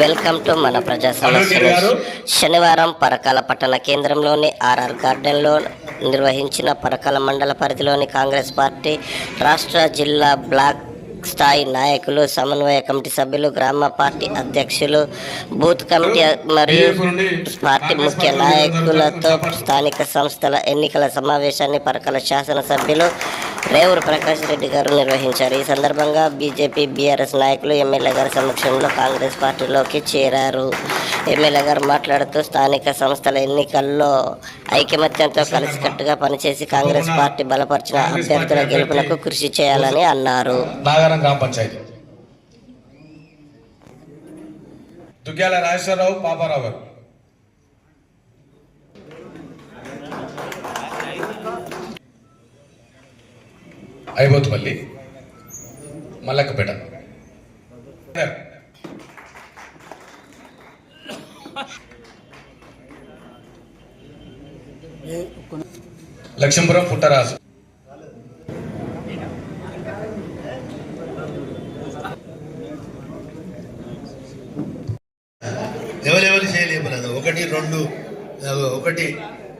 Welcome to మన ప్రజా సమస్యలు. శనివారం పరకాల పట్టణ కేంద్రంలోని ఆర్ఆర్ గార్డెన్లో నిర్వహించిన పరకాల మండల పరిధిలోని కాంగ్రెస్ పార్టీ రాష్ట్ర జిల్లా బ్లాక్ స్థాయి నాయకులు సమన్వయ కమిటీ సభ్యులు గ్రామ పార్టీ అధ్యక్షులు బూత్ కమిటీ మరియు పార్టీ ముఖ్య నాయకులతో స్థానిక సంస్థల ఎన్నికల సమావేశాన్ని పరకాల శాసనసభ్యులు రేవూరు ప్రకాష్ రెడ్డి గారు నిర్వహించారు. ఈ సందర్భంగా బీజేపీ బీఆర్ఎస్ నాయకులు ఎమ్మెల్యే గారి సమక్షంలో కాంగ్రెస్ పార్టీలోకి చేరారు. ఎమ్మెల్యే గారు మాట్లాడుతూ స్థానిక సంస్థల ఎన్నికల్లో ఐకమత్యంతో కలిసికట్టుగా పనిచేసి కాంగ్రెస్ పార్టీ బలపరిచిన అభ్యర్థుల గెలుపునకు కృషి చేయాలని అన్నారు. పంచాయతీ. దుగ్గ్యాల రాజేశ్వరరావు పాపారావు గారు. అయిపోతుపల్లి మల్లక్కపేట. లక్ష్మీపురం పుట్టరాజు. ఎవరెవరు చేయలేము అది ఒకటి రెండు అగో ఒకటి.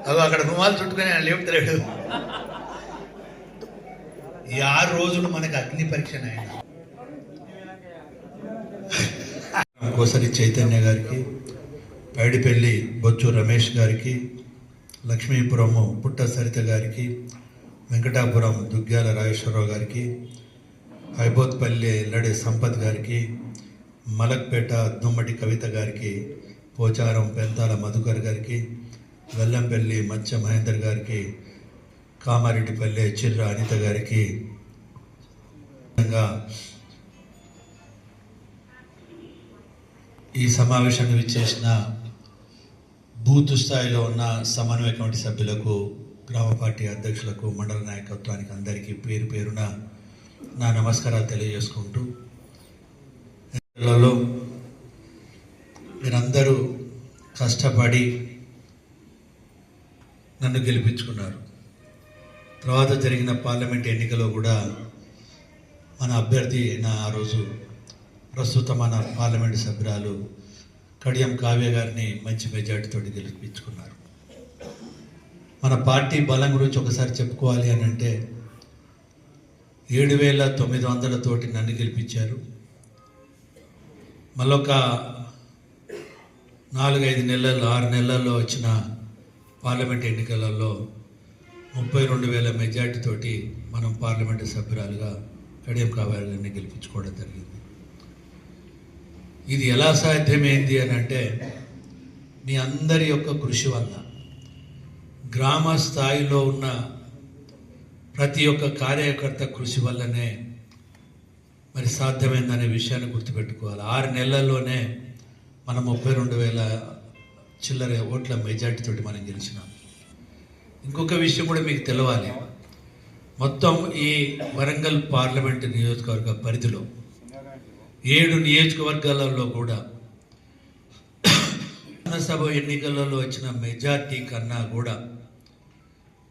అగో అక్కడ రుమాలు చుట్టుకొని ఆయన లేపుతలేడు. ఈ ఆరు రోజులు మనకి అగ్ని పరీక్ష ఆయన కోసరి చైతన్య గారికి పైడిపల్లి బొచ్చు రమేష్ గారికి లక్ష్మీపురము పుట్ట సరిత గారికి వెంకటాపురం దుగ్గ్యాల రాజేశ్వరరావు గారికి హైబోత్పల్లి ఎల్లడి సంపత్ గారికి మలక్పేట దుమ్మటి కవిత గారికి పోచారం పెంతాల మధుకర్ గారికి వెల్లంపల్లి మత్స్య మహేందర్ గారికి కామారెడ్డిపల్లె చిర్ర అనిత గారికి విధంగా ఈ సమావేశాన్ని విచ్చేసిన బూత్ స్థాయిలో ఉన్న సమన్వయ కమిటీ సభ్యులకు గ్రామ పార్టీ అధ్యక్షులకు మండల నాయకత్వానికి అందరికీ పేరు పేరున నా నమస్కారాలు తెలియజేసుకుంటూ ఎన్నికలలో మీరందరూ కష్టపడి నన్ను గెలిపించుకున్నారు. తర్వాత జరిగిన పార్లమెంట్ ఎన్నికలో కూడా మన అభ్యర్థి నా ఆ రోజు ప్రస్తుత మన పార్లమెంట్ సభ్యురాలు కడియం కావ్య గారిని మంచి మెజార్టీతో గెలిపించుకున్నారు. మన పార్టీ బలం గురించి ఒకసారి చెప్పుకోవాలి అని అంటే ఏడు వేల తొమ్మిది వందలతోటి నన్ను గెలిపించారు. మళ్ళొక నాలుగైదు నెలలు ఆరు నెలల్లో వచ్చిన పార్లమెంట్ ఎన్నికలలో ముప్పై రెండు వేల మెజార్టీతోటి మనం పార్లమెంటు సభ్యురాలుగా కడియం కావ్య గారిని గెలిపించుకోవడం జరిగింది. ఇది ఎలా సాధ్యమైంది అని అంటే మీ అందరి యొక్క కృషి వల్ల గ్రామ స్థాయిలో ఉన్న ప్రతి ఒక్క కార్యకర్త కృషి వల్లనే మరి సాధ్యమైందనే విషయాన్ని గుర్తుపెట్టుకోవాలి. ఆరు నెలల్లోనే మనం ముప్పై రెండు వేల చిల్లర ఓట్ల మెజార్టీతోటి మనం గెలిచినాం. ఇంకొక విషయం కూడా మీకు తెలవాలి. మొత్తం ఈ వరంగల్ పార్లమెంట్ నియోజకవర్గ పరిధిలో ఏడు నియోజకవర్గాలలో కూడా సభ ఎన్నికలలో వచ్చిన మెజార్టీ కన్నా కూడా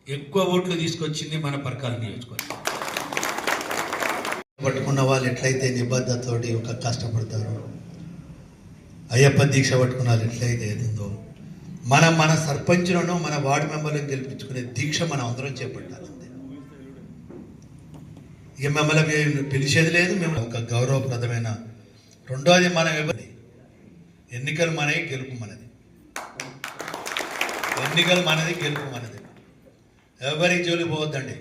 ఎక్కువ ఓట్లు తీసుకొచ్చింది మన పరకాల నియోజకవర్గం. పట్టుకున్న వాళ్ళు ఎట్లయితే నిబద్ధతోటి ఒక కష్టపడతారు అయ్యప్ప దీక్ష పట్టుకున్న వాళ్ళు ఎట్లయితే ఏదిందో మనం మన సర్పంచులను మన వార్డు మెంబర్లను గెలిపించుకునే దీక్ష మనం అందరం చేపట్టాలండి ఇక మిమ్మల్ని మేము పిలిచేది లేదు మేము ఒక గౌరవప్రదమైన రెండోది మనం ఇవ్వండి ఎన్నికలు మనవి గెలుపు మనది. ఎన్నికలు మనది గెలుపు మనది. ఎవరికి జోలి పోవద్దండి.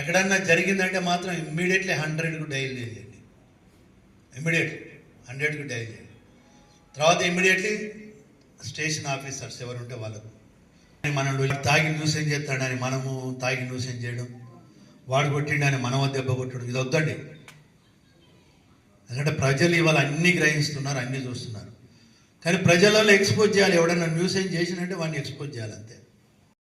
ఎక్కడన్నా జరిగిందంటే మాత్రం ఇమ్మీడియట్లీ హండ్రెడ్కు డైల్ చేయండి. ఇమ్మీడియట్లీ హండ్రెడ్కి డైల్ చేయండి. తర్వాత ఇమ్మీడియట్లీ స్టేషన్ ఆఫీసర్స్ ఎవరు ఉంటే వాళ్ళకు మనం తాగి న్యూసెన్ చేస్తాడని మనము తాగి న్యూసెన్ చేయడం? వాడు కొట్టిండని మనం దెబ్బ కొట్టడం? ఇది వద్దండి. ఎందుకంటే ప్రజలు ఇవాళ అన్ని గ్రహిస్తున్నారు అన్ని చూస్తున్నారు. కానీ ప్రజలలో ఎక్స్పోజ్ చేయాలి. ఎవడన్నా న్యూస్ ఏం చేసినంటే వాడిని ఎక్స్పోజ్ చేయాలి అంతే.